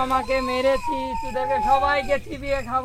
আমাকে মেরেছিস তোদেরকে সবাইকে চিবিয়ে খাব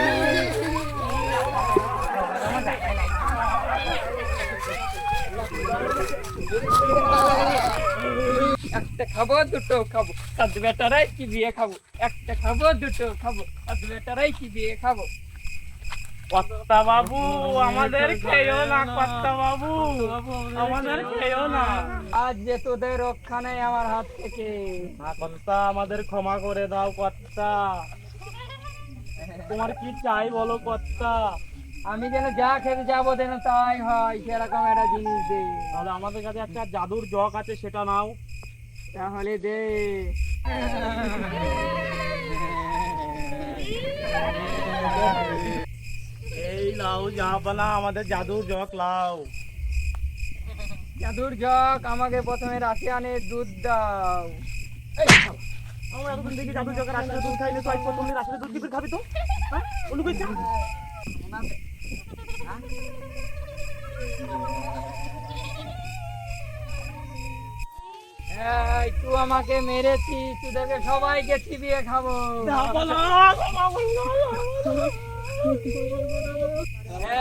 একটা খাব দুটো খাব। বেটারাই কি বিয়ে খাব? একটা খাব দুটো খাব। বেটারাই কি বিয়ে খাব? কর্তা বাবু আমাদের খেয়েও না কর্তা বাবু আমাদের খেয়েও না। আজ যে তোদের রক্ষা নেই আমার হাত থেকে। কর্তা আমাদের ক্ষমা করে দাও কর্তা। তোমার কি চাই বলো কর্তা? আমি যেন যা খেতে যাব যেন তাই হয় সেরকম একটা জিনিস দে। তাহলে আমাদের কাছে একটা জাদুর জগ আছে সেটা নাও। তাহলে দে। এই লাও জাহাপানা আমাদের জাদুর জগ লাও জাদুর জগ আমাকে প্রথমে রাশিয়ানের দুধ দাও। আমরা এতদিন দেখি জাদুর জগের আসলে দুধ খাইনি তো আজ প্রথম আসলে দুধ করে খাবি তো? হ্যাঁ ওলু কইছে এই তুই আমাকে মেরেছিস তোদেরকে সবাইকে চিবিয়ে খাব।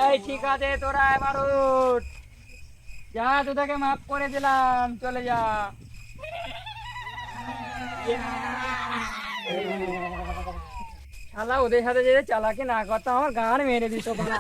এই, ঠিক আছে, তোরা এবার উঠ। যা, তোদেরকে মাফ করে দিলাম, চলে যা। শালা ওদের সাথে যদি চালাকি না করতাম আমার গান মেরে দিত বাড়া।